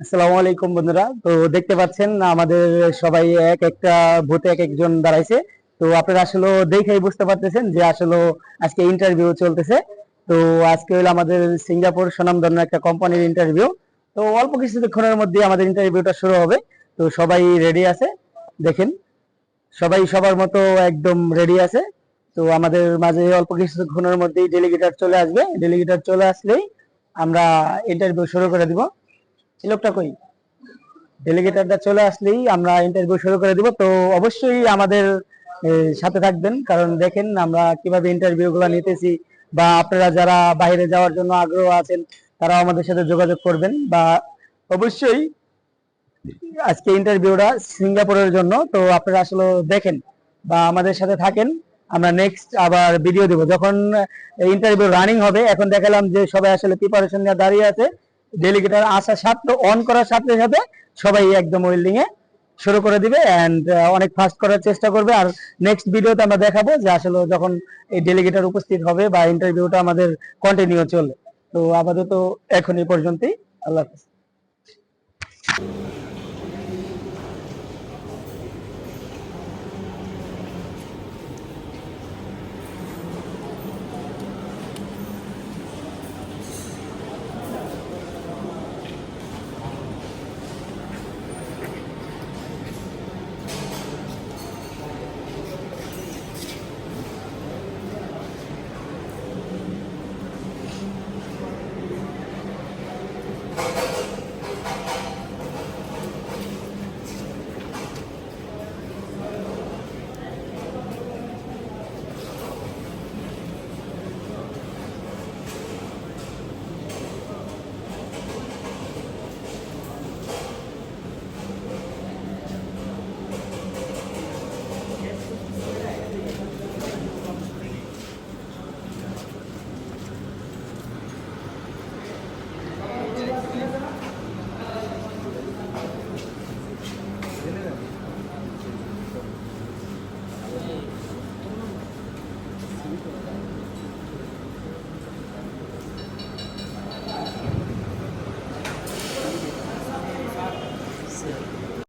আসসালামু আলাইকুম বন্ধুরা। তো দেখতে পাচ্ছেন, আমাদের সবাই এক একটা ভূতে এক একজন দাঁড়াইছে। তো আপনারা আসলে দেখেই বুঝতে পারতেছেন যে আসলে আজকে ইন্টারভিউ চলতেছে। তো আজকে হলো আমাদের সিঙ্গাপুর সুনামধন্য একটা কোম্পানির ইন্টারভিউ তো অল্প কিছুক্ষণের মধ্যে আমাদের ইন্টারভিউটা শুরু হবে। তো সবাই রেডি আছে? দেখেন, সবাই সবার মতো একদম রেডি আছে। তো আমাদের মাঝে অল্প কিছুক্ষণের মধ্যেই ডেলিগেটার চলে আসবে। ডেলিগেটার চলে আসলেই আমরা ইন্টারভিউ শুরু করে দিব। লোকটা কই? ডেলিগেটারটা চলে আসলেই আমরা ইন্টারভিউ শুরু করে দিব। তো অবশ্যই আমাদের সাথে থাকবেন। কারণ দেখেন আমরা কীভাবে ইন্টারভিউ গুলো নিতেছি বা আপনারা যারা বাইরে যাওয়ার জন্য আগ্রহ আছেন তারা আমাদের সাথে যোগাযোগ করবেন বা অবশ্যই আজকে ইন্টারভিউটা সিঙ্গাপুরের জন্য। তো আপনারা আসলে দেখেন বা আমাদের সাথে থাকেন। আমরা নেক্সট আবার ভিডিও দেব। যখন ইন্টারভিউ রানিং হবে, এখন দেখালাম যে সবাই আসলে প্রিপারেশন নিয়ে দাঁড়িয়ে আছে। ডেলিগেটার আসার সাথে অন করার সাথে সাথে সবাই একদম ওয়েল্ডিং এ শুরু করে দিবে এন্ড অনেক ফাস্ট করার চেষ্টা করবে। আর নেক্সট ভিডিওতে আমরা দেখাবো যে আসলে যখন এই ডেলিগেটার উপস্থিত হবে বা ইন্টারভিউটা আমাদের কন্টিনিউ চলবে। তো আপাতত এখন এই পর্যন্তই। আল্লাহ হাফেজ।